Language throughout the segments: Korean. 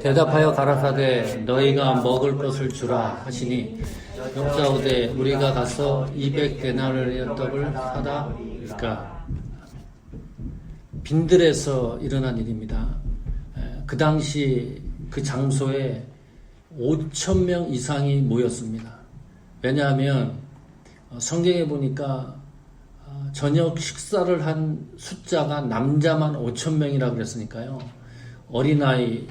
대답하여 가라사대 너희가 먹을 것을 주라 하시니 역사오되 우리가 가서 200데나리의 떡을 사다 그러니까 빈들에서 일어난 일입니다. 에, 그 당시 그 장소에 5천 명 이상이 모였습니다. 왜냐하면 어, 성경에 보니까 어, 저녁 식사를 한 숫자가 남자만 5천 명이라 그랬으니까요. 어린아이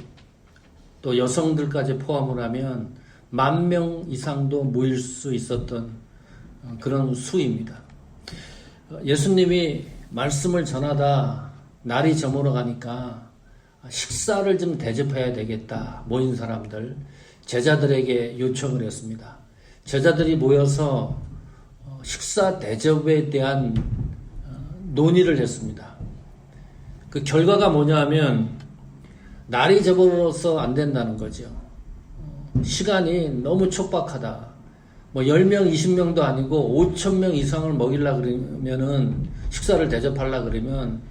또 여성들까지 포함을 하면 만 명 이상도 모일 수 있었던 어, 그런 수입니다. 어, 예수님이 말씀을 전하다 날이 저물어 가니까 식사를 좀 대접해야 되겠다 모인 사람들 제자들에게 요청을 했습니다. 제자들이 모여서 어, 식사 대접에 대한 어, 논의를 했습니다. 그 결과가 뭐냐면 날이 저물어서 안 된다는 거죠. 어, 시간이 너무 촉박하다. 뭐 10명, 20명도 아니고 5천명 이상을 먹이려 그러면은 식사를 대접하려 그러면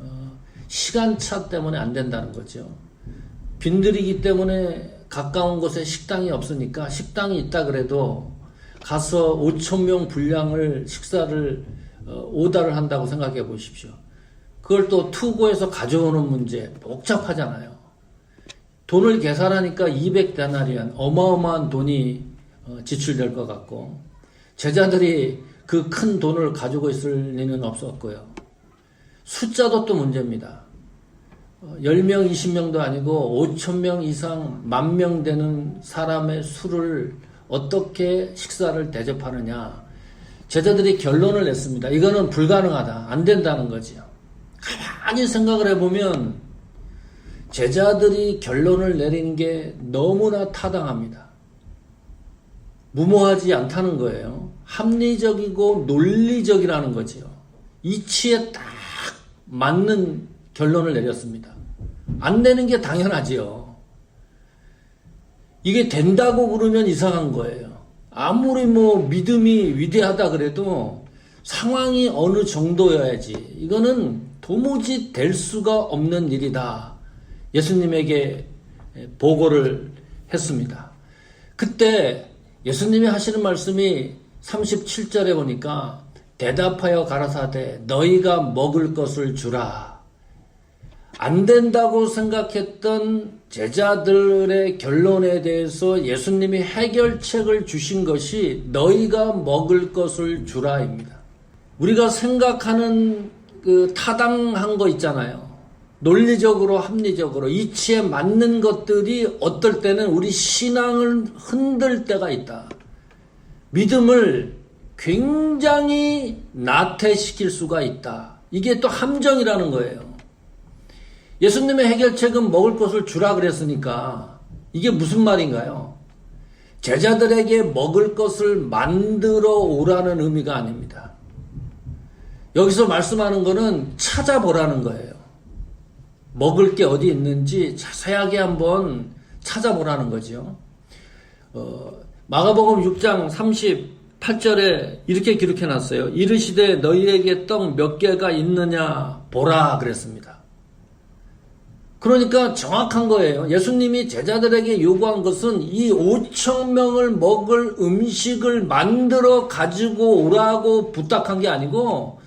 어, 시간차 때문에 안 된다는 거죠. 빈들이기 때문에 가까운 곳에 식당이 없으니까 식당이 있다 그래도 가서 5천 명 분량을 식사를 어, 오다를 한다고 생각해 보십시오. 그걸 또 투고해서 가져오는 문제 복잡하잖아요. 돈을 계산하니까 200데나리안 어마어마한 돈이 어, 지출될 것 같고 제자들이 그 큰 돈을 가지고 있을 리는 없었고요. 숫자도 또 문제입니다. 어, 10명, 20명도 아니고 5천명 이상 만 명 되는 사람의 수를 어떻게 식사를 대접하느냐. 제자들이 결론을 냈습니다. 이거는 불가능하다. 안 된다는 거지요. 가만히 생각을 해보면 제자들이 결론을 내린 게 너무나 타당합니다. 무모하지 않다는 거예요. 합리적이고 논리적이라는 거지요. 이치에 딱 맞는 결론을 내렸습니다. 안 되는 게 당연하지요. 이게 된다고 그러면 이상한 거예요. 아무리 뭐 믿음이 위대하다 그래도 상황이 어느 정도여야지. 이거는 도무지 될 수가 없는 일이다. 예수님에게 보고를 했습니다. 그때 예수님이 하시는 말씀이 37절에 보니까 대답하여 가라사대 너희가 먹을 것을 주라. 안 된다고 생각했던 제자들의 결론에 대해서 예수님이 해결책을 주신 것이 너희가 먹을 것을 주라입니다. 우리가 생각하는 그 타당한 거 있잖아요. 논리적으로 합리적으로 이치에 맞는 것들이 어떨 때는 우리 신앙을 흔들 때가 있다. 믿음을 굉장히 나태시킬 수가 있다. 이게 또 함정이라는 거예요. 예수님의 해결책은 먹을 것을 주라 그랬으니까 이게 무슨 말인가요? 제자들에게 먹을 것을 만들어 오라는 의미가 아닙니다. 여기서 말씀하는 거는 찾아보라는 거예요. 먹을 게 어디 있는지 자세하게 한번 찾아보라는 거죠. 어, 마가복음 6장 38절에 이렇게 기록해 놨어요. 이르시되 너희에게 떡 몇 개가 있느냐 보라 그랬습니다. 그러니까 정확한 거예요. 예수님이 제자들에게 요구한 것은 이 5천 명을 먹을 음식을 만들어 가지고 오라고 부탁한 게 아니고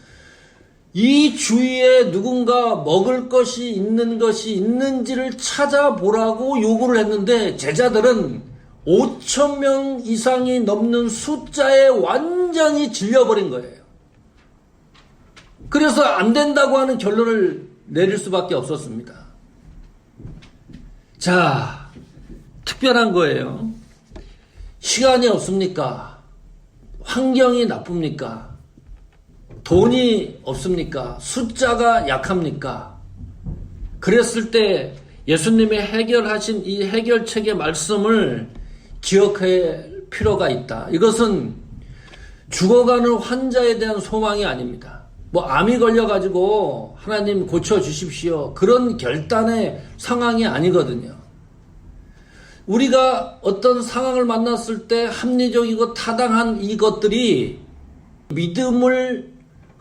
이 주위에 누군가 먹을 것이 있는 것이 있는지를 찾아보라고 요구를 했는데 제자들은 5천 명 이상이 넘는 숫자에 완전히 질려버린 거예요. 그래서 안 된다고 하는 결론을 내릴 수밖에 없었습니다. 자, 특별한 거예요. 시간이 없습니까? 환경이 나쁩니까? 돈이 없습니까? 숫자가 약합니까? 그랬을 때 예수님의 해결하신 이 해결책의 말씀을 기억할 필요가 있다. 이것은 죽어가는 환자에 대한 소망이 아닙니다. 뭐 암이 걸려가지고 하나님 고쳐 주십시오. 그런 결단의 상황이 아니거든요. 우리가 어떤 상황을 만났을 때 합리적이고 타당한 이것들이 믿음을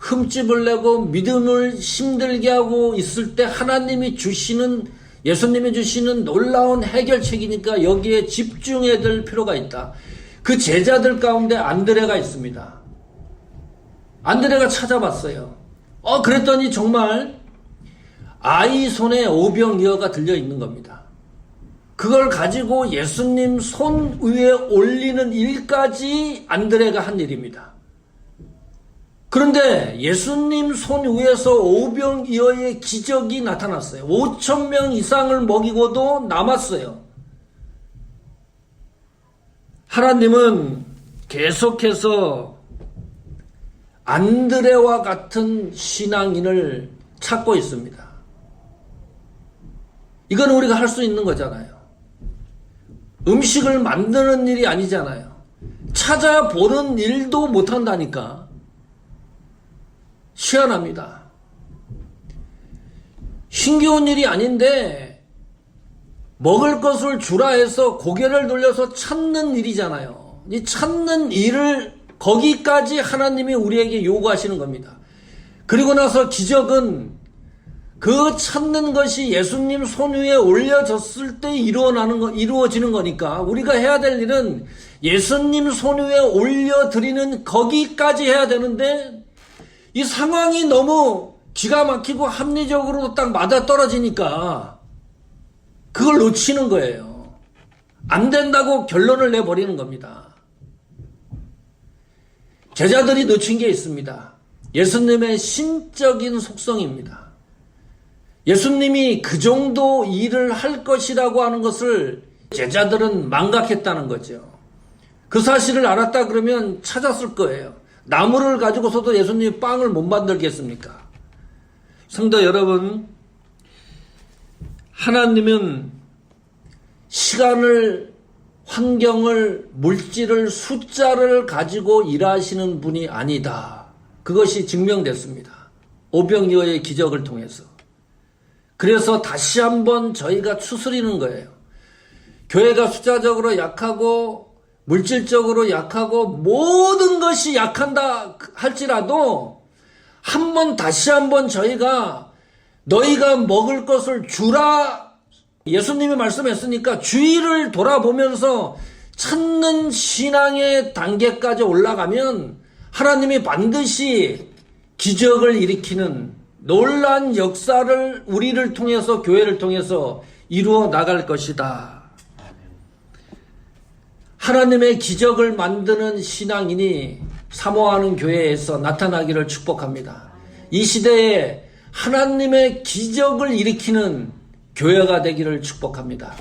흠집을 내고 믿음을 힘들게 하고 있을 때 하나님이 주시는 예수님이 주시는 놀라운 해결책이니까 여기에 집중해야 될 필요가 있다. 그 제자들 가운데 안드레가 있습니다. 안드레가 찾아봤어요. 어, 그랬더니 정말 아이 손에 오병이어가 들려 있는 겁니다. 그걸 가지고 예수님 손 위에 올리는 일까지 안드레가 한 일입니다. 그런데 예수님 손 위에서 오병이어의 기적이 나타났어요. 5천 명 이상을 먹이고도 남았어요. 하나님은 계속해서 안드레와 같은 신앙인을 찾고 있습니다. 이건 우리가 할 수 있는 거잖아요. 음식을 만드는 일이 아니잖아요. 찾아보는 일도 못한다니까. 희한합니다. 힘겨운 일이 아닌데, 먹을 것을 주라 해서 고개를 돌려서 찾는 일이잖아요. 이 찾는 일을 거기까지 하나님이 우리에게 요구하시는 겁니다. 그리고 나서 기적은 그 찾는 것이 예수님 손 위에 올려졌을 때 이루어나는 거, 이루어지는 거니까 우리가 해야 될 일은 예수님 손 위에 올려드리는 거기까지 해야 되는데 이 상황이 너무 기가 막히고 합리적으로 딱 맞아 떨어지니까 그걸 놓치는 거예요. 안 된다고 결론을 내버리는 겁니다. 제자들이 놓친 게 있습니다. 예수님의 신적인 속성입니다. 예수님이 그 정도 일을 할 것이라고 하는 것을 제자들은 망각했다는 거죠. 그 사실을 알았다 그러면 찾았을 거예요. 나무를 가지고서도 예수님이 빵을 못 만들겠습니까? 성도 여러분, 하나님은 시간을, 환경을, 물질을, 숫자를 가지고 일하시는 분이 아니다. 그것이 증명됐습니다. 오병이어의 기적을 통해서. 그래서 다시 한번 저희가 추스리는 거예요. 교회가 숫자적으로 약하고 물질적으로 약하고 모든 것이 약한다 할지라도 한 번 다시 한 번 저희가 너희가 먹을 것을 주라 예수님이 말씀했으니까 주의를 돌아보면서 찾는 신앙의 단계까지 올라가면 하나님이 반드시 기적을 일으키는 놀란 역사를 우리를 통해서 교회를 통해서 이루어 나갈 것이다. 하나님의 기적을 만드는 신앙인이 사모하는 교회에서 나타나기를 축복합니다. 이 시대에 하나님의 기적을 일으키는 교회가 되기를 축복합니다.